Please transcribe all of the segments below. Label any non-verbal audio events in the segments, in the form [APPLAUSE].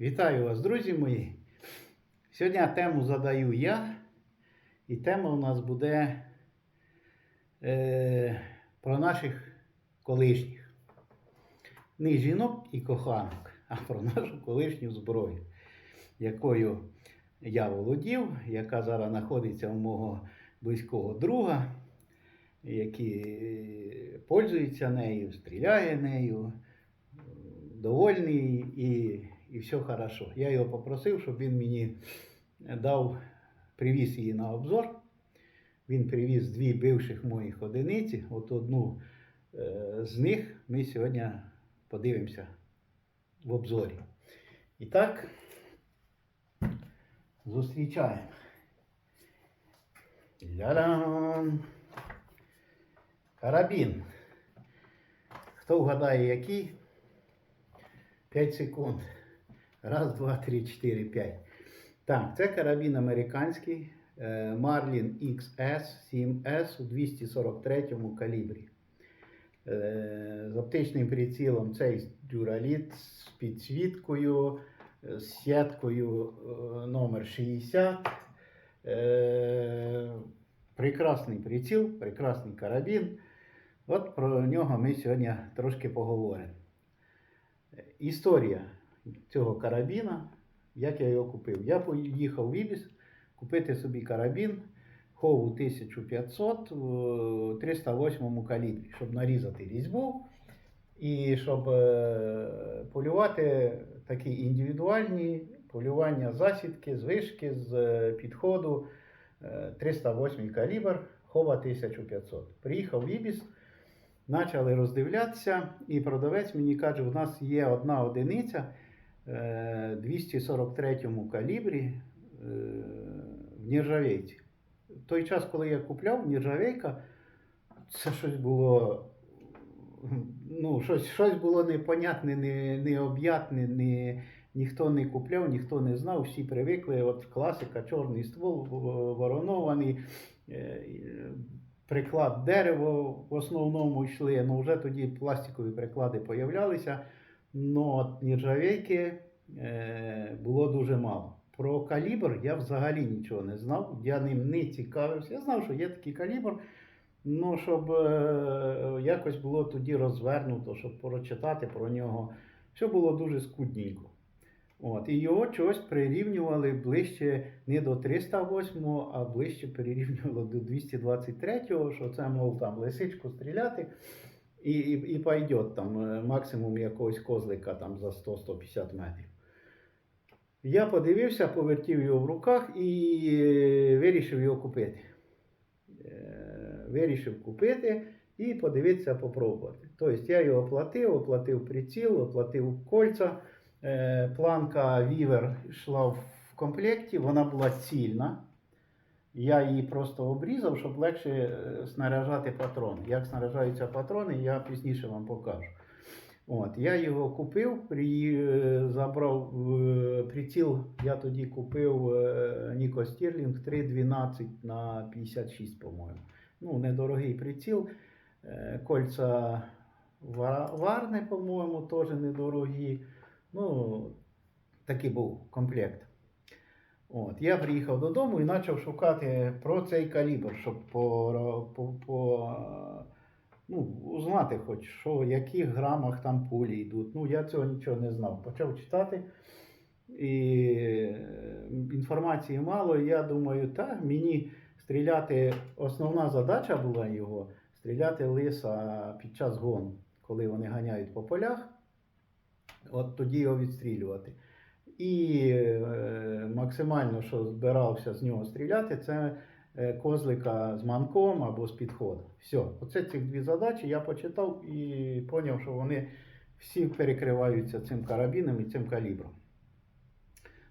Вітаю вас, друзі мої. Сьогодні тему задаю я, і тема у нас буде е, про наших колишніх. Не жінок і коханок, а про нашу колишню зброю, якою я володів, яка зараз знаходиться у мого близького друга, який пользується нею, стріляє нею, довольний і, і все хорошо. Я його попросив, щоб він мені дав, привіз її на обзор. Він привіз дві бивших моїх одиниці. От одну е, з них ми сьогодні подивимося в обзорі. І так, зустрічаємо. Ля-дам! Карабін. Хто вгадає, який? 5 секунд. Раз, два, три, чотири, п'ять. Так, це карабін американський е, Marlin XS 7S у 243 калібрі. Е, З оптичним прицілом цей дюраліт з підсвіткою, е, з сіткою номер 60. Е, Прекрасний приціл, прекрасний карабін. От про нього ми сьогодні трошки поговоримо. Історія цього карабіна, як я його купив. Я поїхав в Ібіс купити собі карабін Хову 1500 в 308 калібрі, щоб нарізати різьбу і щоб е, полювати такі індивідуальні полювання засідки, з вишки, з е, підходу е, 308 калібр Хова 1500. Приїхав в Ібіс. Почали роздивлятися, і продавець мені каже, у нас є одна одиниця е, 243 калібрі е, в нержавейці. В той час, коли я купляв, нержавейка, це щось було. Ну, щось, щось було непонятне, не, необ'ятне, не, ніхто не купляв, ніхто не знав, всі привикли. От класика, чорний ствол, воронований. е, приклад дерево в основному йшли, ну вже тоді пластикові приклади появлялися, але нержавейки е, було дуже мало. Про калібр я взагалі нічого не знав, я ним не цікавився. Я знав, що є такий калібр, ну щоб е, якось було тоді розвернуто, щоб прочитати про нього. Все було дуже скудненько. От, і його чогось прирівнювали ближче не до 308, а ближче прирівнювали до 223, що це, мов там лисичку стріляти, і, і, і пойдет там е, максимум якогось козлика там за 100-150 метрів. Я подивився, повертів його в руках і е, вирішив його купити. Е, Вирішив купити і подивитися, попробувати. Тобто я його оплатив, оплатив приціл, оплатив кольця. Е, Планка Вівер йшла в комплекті, вона була цільна. Я її просто обрізав, щоб легше е, снаряжати патрони. Як снаряжаються патрони, я пізніше вам покажу. От, я його купив, при, е, забрав е, приціл, я тоді купив Nico Stirling 312 на 56, по-моєму. Ну, недорогий приціл. Кольця Ва- Варне, по-моєму, теж недорогі. Ну, такий був комплект. От, я приїхав додому і почав шукати про цей калібр, щоб по, по, по, ну, узнати, хоч що, в яких грамах там пулі йдуть. Ну, я цього нічого не знав. Почав читати. І е, інформації мало. Я думаю, та мені стріляти. Основна задача була його стріляти лиса під час гону, коли вони ганяють по полях. От тоді його відстрілювати. І е, максимально, що збирався з нього стріляти, це е, козлика з манком або з підходу. Все, оце ці дві задачі я почитав і зрозумів, що вони всі перекриваються цим карабіном і цим калібром.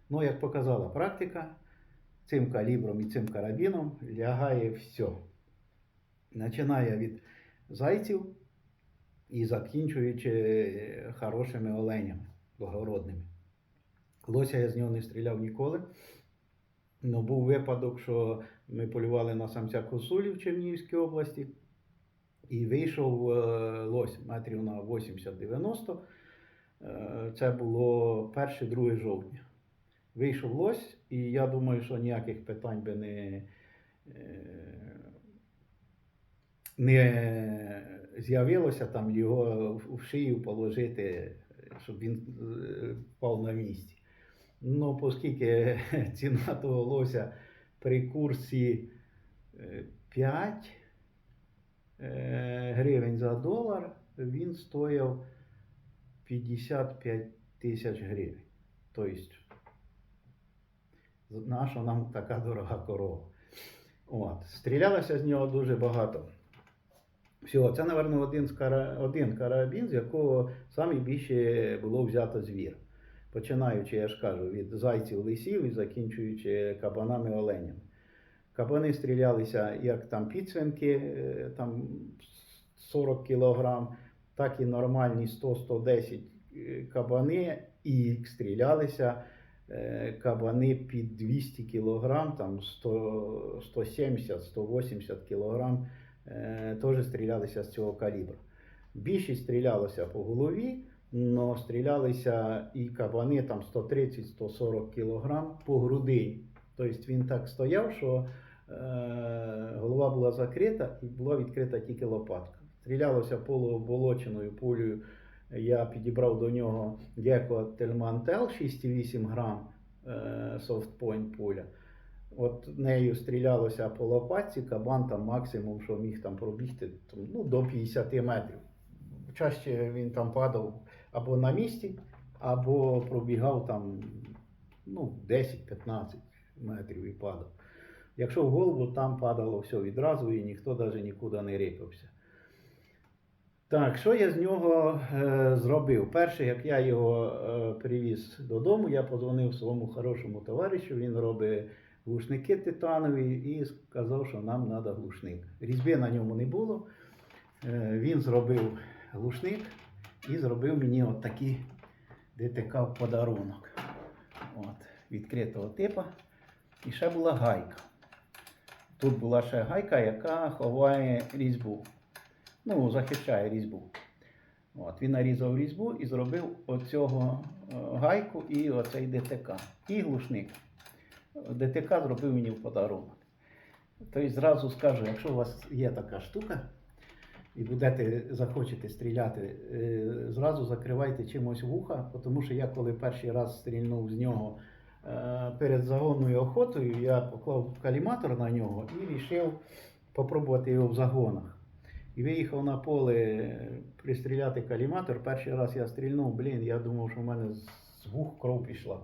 Ну, як показала практика, цим калібром і цим карабіном лягає все. Починає від зайців і закінчуючи е, хорошими оленями благородними. Лося я з нього не стріляв ніколи. Ну, був випадок, що ми полювали на самця косулі в Чернігівській області, і вийшов е, лось метрів на 80-90. Е, Це було 1-2 жовтня. Вийшов лось, і я думаю, що ніяких питань би не, е, не з'явилося там його в- шию положити, щоб він впав на місці. Ну, оскільки [LAUGHS] ціна того лося при курсі е, 5 е, гривень за долар, він стояв 55 тисяч гривень. Тобто, наша нам така дорога корова. От. Стрілялося з нього дуже багато. Всього, це, напевно, один, один карабін, з якого найбільше було взято звір. Починаючи, я ж кажу, від зайців лисів і закінчуючи кабанами оленями. Кабани стрілялися як там підсвинки, е, там 40 кг, так і нормальні 100-110 е, кабани, і стрілялися е, кабани під 200 кг, там 170-180 кг, теж стрілялися з цього калібру. Більшість стрілялося по голові, але стрілялися і кабани там 130-140 кг по груди. Тобто він так стояв, що е, голова була закрита і була відкрита тільки лопатка. Стрілялося полуоболоченою пулею. Я підібрав до нього Геко Тельмантел 6,8 грам е, софтпойнт пуля. От нею стрілялося по лопатці, кабан там максимум, що міг там пробігти, ну, до 50 метрів. Чаще він там падав або на місці, або пробігав там ну, 10-15 метрів і падав. Якщо в голову, там падало все відразу і ніхто навіть нікуди не рипався. Так, що я з нього е, зробив? Перше, як я його е, привіз додому, я подзвонив своєму хорошому товаришу, він робить глушники титанові і сказав, що нам треба глушник. Різьби на ньому не було. Е, він зробив глушник і зробив мені от такі ДТК в подарунок. От, відкритого типу. І ще була гайка. Тут була ще гайка, яка ховає різьбу. Ну, захищає різьбу. От, він нарізав різьбу і зробив оцього е, гайку і оцей ДТК. І глушник. ДТК зробив мені в подарунок. Тобто зразу скажу, якщо у вас є така штука, і будете захочете стріляти, е, зразу закривайте чимось вуха, тому що я коли перший раз стрільнув з нього е, перед загонною охотою, я поклав каліматор на нього і вирішив попробувати його в загонах. І виїхав на поле е, пристріляти каліматор. Перший раз я стрільнув, блін, я думав, що в мене з вух кров пішла.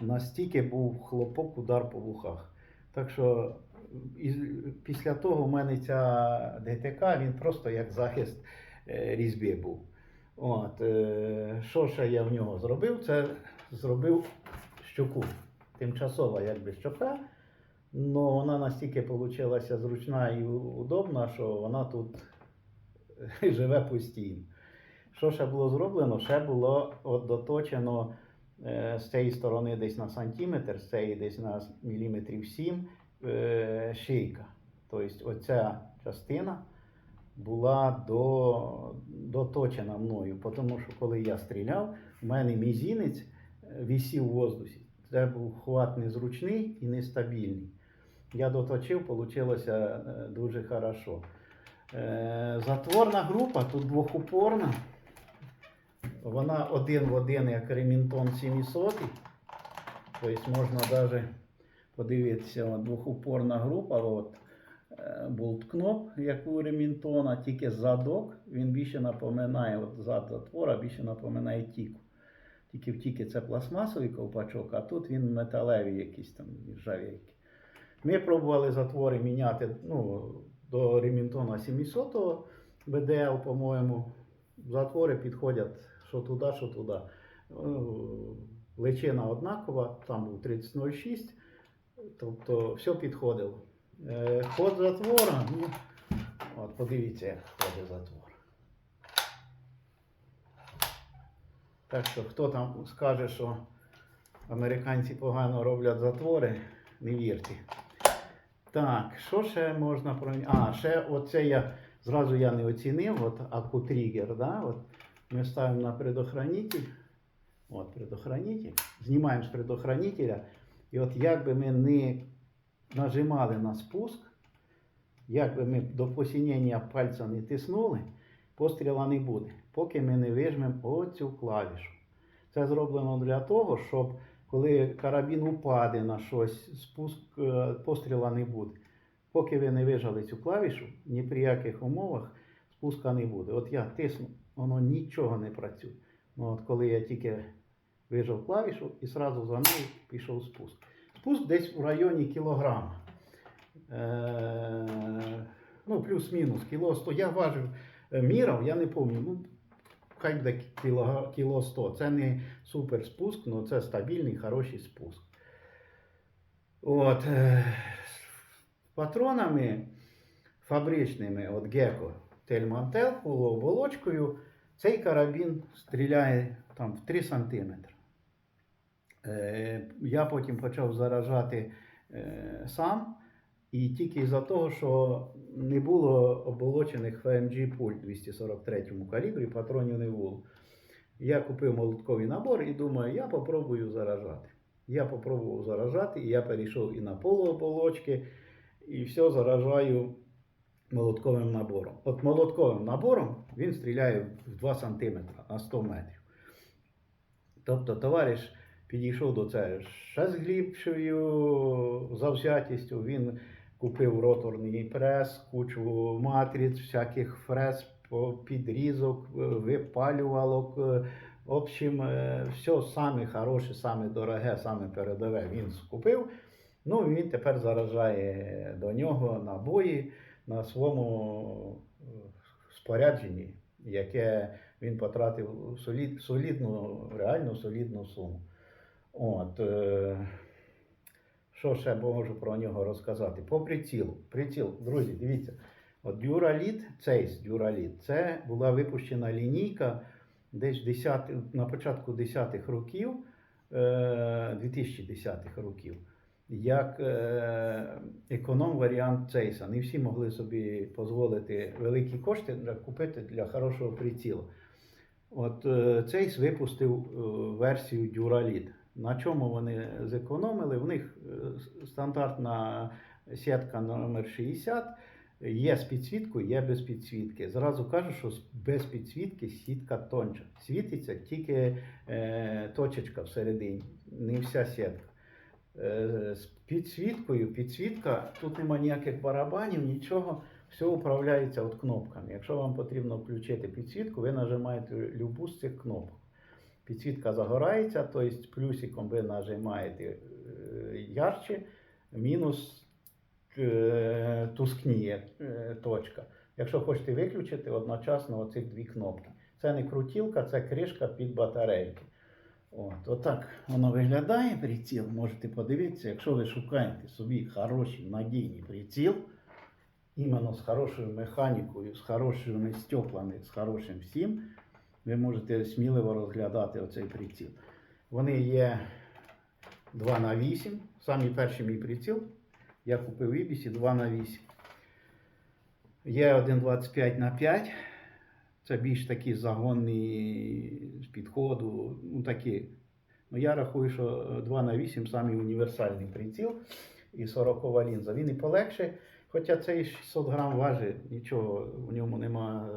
Настільки був хлопок, удар по вухах. Так що і після того в мене ця ДТК, він просто як захист е, різьби був. От, е, що ще я в нього зробив? Це зробив щоку. Тимчасова якби щока. Ну, вона настільки вийшла зручна і удобна, що вона тут [LAUGHS] живе постійно. Що ще було зроблено? Ще було от доточено е, з цієї сторони десь на сантиметр, з цієї десь на міліметрів 7 е, шийка. Тобто оця частина була до, доточена мною, тому що коли я стріляв, в мене мізінець е, висів в воздусі. Це був хват незручний і нестабільний. Я доточив, вийшло дуже хорошо. Е, Затворна група, тут двохупорна. Вона один в один, як Ремінтон 700. Тобто можна навіть подивитися, от, двохупорна група. От, е, болт кноп, як у Ремінтона, тільки задок, він більше напоминає, от зад затвора більше напоминає тіку. Тільки в тіки це пластмасовий ковпачок, а тут він металевий якийсь там ржавейки. Ми пробували затвори міняти ну, до Ремінтона 700 БДЛ, по-моєму. Затвори підходять що туди, що туди. Ну, Личина однакова, там був 3006, тобто все підходило. Е, Ход затвора, ну, от подивіться, як ходить затвор. Так що хто там скаже, що американці погано роблять затвори, не вірте. Так, що ще можна про. А, ще оце я зразу я не оцінив, от акутригер, да? от ми ставимо на предохранитель, От предохранитель. Знімаємо з предохранителя. І от як би ми не нажимали на спуск, як би ми до посінення пальця не тиснули, постріла не буде, поки ми не вижмемо оцю клавішу. Це зроблено для того, щоб коли карабін упаде на щось, спуск е, постріла не буде. Поки ви не вижали цю клавішу, ні при яких умовах спуска не буде. От я тисну, воно нічого не працює. Ну, от коли я тільки вижав клавішу і одразу за нею пішов спуск. Спуск десь у районі кілограма. Е, ну, плюс-мінус, кіло 100. Я важив, е, мірав, я не пам'ятаю, ну, хай буде кіло, кіло 100. Це не супер спуск, але це стабільний, хороший спуск. От, е, патронами фабричними, от Геко Тельмантел, полуоболочкою, цей карабін стріляє там в 3 см. Е, я потім почав заражати е, сам. І тільки за того, що не було оболочених ФМГ пуль 243 калібрі, патронів не було. Я купив молотковий набор і думаю, я попробую заражати. Я попробував заражати, і я перейшов і на полуоболочки, і все заражаю молотковим набором. От молотковим набором він стріляє в 2 см на 100 метрів. Тобто, товариш підійшов до це ще з глибшою завзятістю. Він купив роторний прес, кучу матриць, всяких фрез, підрізок, е, випалювалок. е, В общем, е, все саме хороше, саме дороге, саме передове він скупив. Ну він тепер заражає до нього набої на своєму спорядженні, яке він потратив солід, солідну, реально солідну суму. От, е, що ще можу про нього розказати? По прицілу. Приціл, друзі, дивіться. От Duralite, цей Duralite, це була випущена лінійка десь 10, на початку 10-х років, е, 2010-х років, як е, економ-варіант Цейса. Не всі могли собі дозволити великі кошти купити для хорошого прицілу. От е, Цейс випустив е, версію Duralite. На чому вони зекономили? В них е, стандартна сітка номер 60 є з підсвіткою, є без підсвітки. Зразу кажу, що без підсвітки сітка тонча. Світиться тільки е, точечка всередині, не вся сітка. Е, з підсвіткою, підсвітка, тут нема ніяких барабанів, нічого, все управляється от кнопками. Якщо вам потрібно включити підсвітку, ви нажимаєте любу з цих кнопок. Підсвітка загорається, тобто плюсиком ви нажимаєте е, ярче, мінус е, тускніє е, точка. Якщо хочете виключити, одночасно оцих дві кнопки. Це не крутілка, це кришка під батарейки. От, отак воно виглядає приціл. Можете подивитися, якщо ви шукаєте собі хороший надійний приціл, іменно з хорошою механікою, з хорошими стеклами, з хорошим всім, ви можете сміливо розглядати оцей приціл. Вони є 2 на 8. Самий перший мій приціл. Я купив Ібісі 2 на 8. Є 1,25 на 5. Це більш такі загонні з підходу. Ну, такі. Ну, я рахую, що 2 на 8 самий універсальний приціл і 40 лінза. Він і полегше, хоча цей 600 грам важить, нічого в ньому нема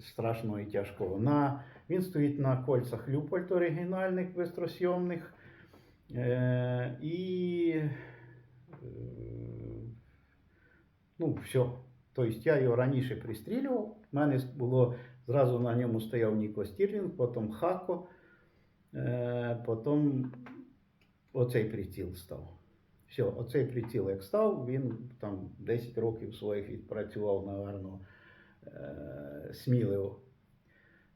страшного і тяжкого. На, він стоїть на кольцах Люпольт оригінальних бистросйомних. Е, і е, ну, все. Тобто я його раніше пристрілював. У мене було зразу на ньому стояв Ніко Стірлінг, потім Хако, е, потім оцей приціл став. Все, оцей приціл як став, він там 10 років своїх відпрацював, напевно, сміливо.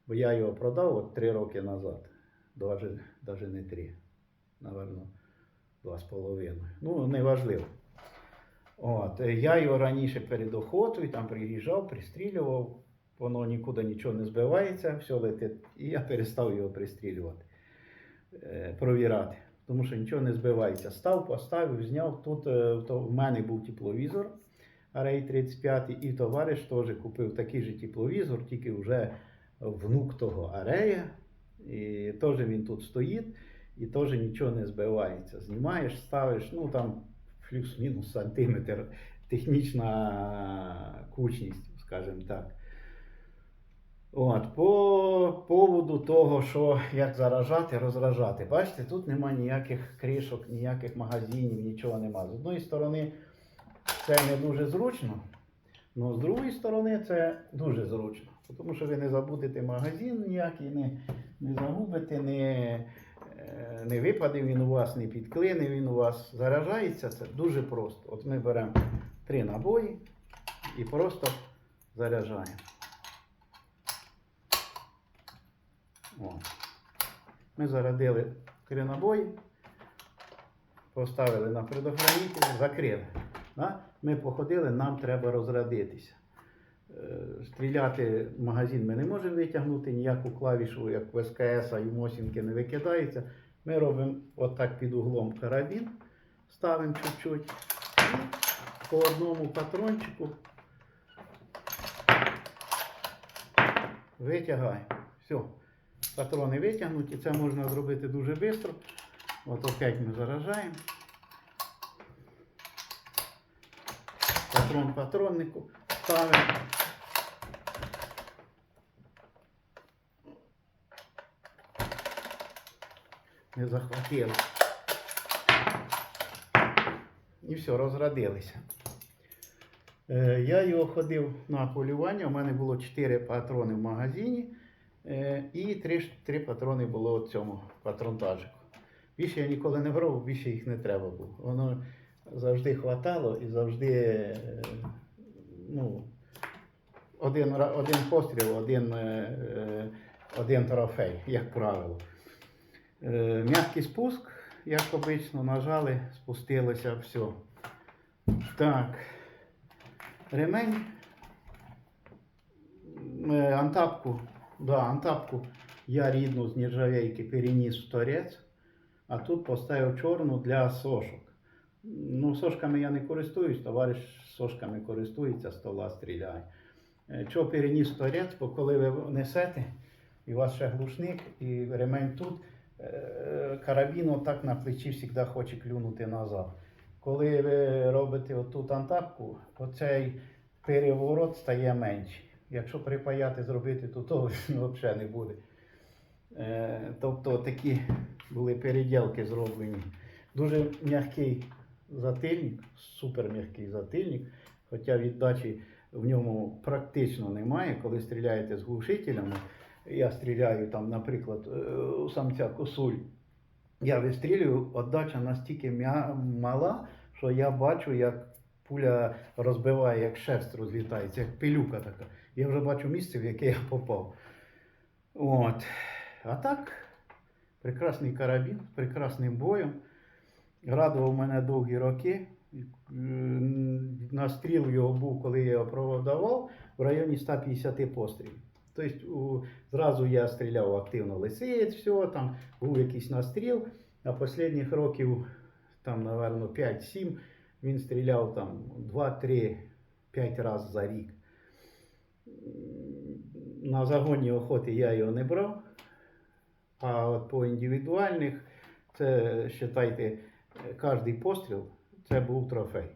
Бо я його продав от 3 роки назад. Даже не 3, напевно, 2,5. Ну, неважливо. От, е, я його раніше перед охотою там приїжджав, пристрілював, воно нікуди нічого не збивається, все летить. І я перестав його пристрілювати, е, провірати, тому що нічого не збивається. Став, поставив, зняв. Тут е, то в мене був тепловізор Array 35, і товариш теж купив такий же тепловізор, тільки вже внук того Арея. І теж він тут стоїть, і теж нічого не збивається. Знімаєш, ставиш, ну там плюс-мінус сантиметр технічна кучність, скажімо так. От, по поводу того, що як заражати, розражати. Бачите, тут нема ніяких кришок, ніяких магазинів, нічого нема. З одної сторони, це не дуже зручно, але з другої сторони це дуже зручно. Тому що ви не забудете магазин ніякий, не, не загубите, не, е, не випаде він у вас, не підклине він у вас. Заражається це дуже просто. От ми беремо три набої і просто заряджаємо. О. Ми зарядили три набої, поставили на предохранитель, закрили. Да? Ми походили, нам треба розрядитися. Е, Стріляти в магазин ми не можемо витягнути, ніяку клавішу, як в СКС, і Мосінки не викидається. Ми робимо отак під углом карабін, ставимо чуть-чуть і по одному патрончику витягаємо. Все. Патрони витягнуті, це можна зробити дуже швидко. От опять ми заражаємо. Патрон патроннику ставимо. Не захватили. І все, розрадилися. Е, Я його ходив на полювання. У мене було 4 патрони в магазині. Е, І 3, 3 патрони було в цьому патронтажику. Більше я ніколи не брав, більше їх не треба було. Воно завжди хватало і завжди е, ну, один, один постріл, один, е, е, один трофей, як правило. М'який спуск, як обично, нажали, спустилося, все. Так. Ремень. Антапку, да, антапку я рідну з нержавейки переніс в торець, а тут поставив чорну для сошок. Ну, сошками я не користуюсь, товариш сошками користується, стола стріляє. Е, Чого переніс торець, бо коли ви несете, і у вас ще глушник, і ремень тут, е, карабін отак на плечі завжди хоче клюнути назад. Коли ви робите отут антапку, оцей переворот стає менший. Якщо припаяти зробити, то того [LAUGHS] взагалі не буде. Е, тобто такі були переділки зроблені. Дуже м'який затильник, супер м'який затильник, хоча віддачі в ньому практично немає. Коли стріляєте з глушителями, я стріляю там, наприклад, е, у самця косуль. Я вистрілюю, отдача настільки мала, що я бачу, як пуля розбиває, як шерсть розлітається, як пилюка така. Я вже бачу місце, в яке я попав. От. А так, прекрасний карабін, прекрасним боєм. Радував мене довгі роки. Настріл його був, коли я його продавав, в районі 150 пострілів. Тобто зразу я стріляв активно лисиєць, все, там був якийсь настріл, а останніх років, там, напевно, 5-7, він стріляв там 2-3-5 разів за рік. На загоні охоти я його не брав, а от по індивідуальних, це, вважайте, кожний постріл це був трофей.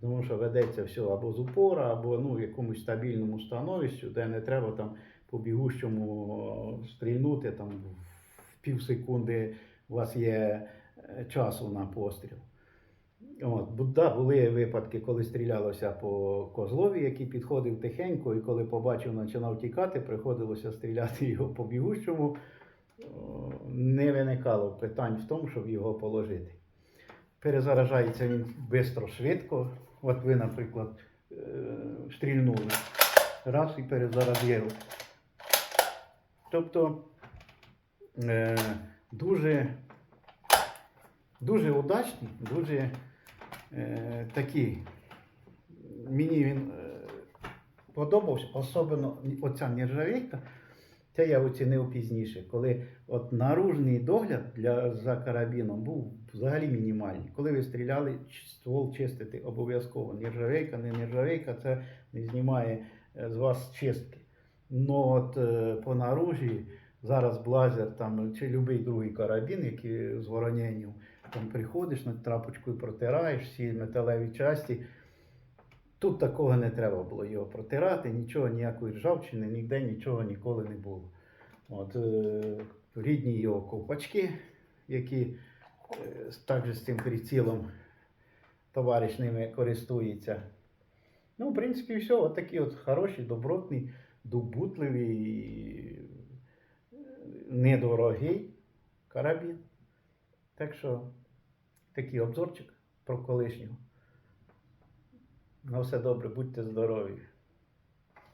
Тому що ведеться все або з упора, або ну, в якомусь стабільному становищі, де не треба там по бігущому стрільнути, там в пів секунди у вас є е, часу на постріл. От, да, були випадки, коли стрілялося по козлові, який підходив тихенько, і коли побачив, починав тікати, приходилося стріляти його по бігущому. Не виникало питань в тому, щоб його положити. Перезаражається він швидко, швидко. От ви, наприклад, е, стрільнули. Раз і перезаразили. Тобто е, дуже, дуже удачний, дуже е, такий. Мені він подобався, особливо оця нержавейка. Це я оцінив пізніше, коли от наружний догляд для, за карабіном був взагалі мінімальний. Коли ви стріляли, ствол чистити обов'язково. Нержавейка, не нержавейка, це не знімає е, з вас чистки. Но от е, по наружі зараз блазер там, чи будь-який другий карабін, який з вороненням, там приходиш, над трапочкою протираєш всі металеві часті. Тут такого не треба було його протирати, нічого, ніякої ржавчини, ніде нічого ніколи не було. От, е, рідні його ковпачки, які е, також з цим прицілом товариш ними користується. Ну, в принципі, все, от такі от хороші, добротні, добутливі, е, недорогий карабін. Так що такий обзорчик про колишнього. На все добре, будьте здорові.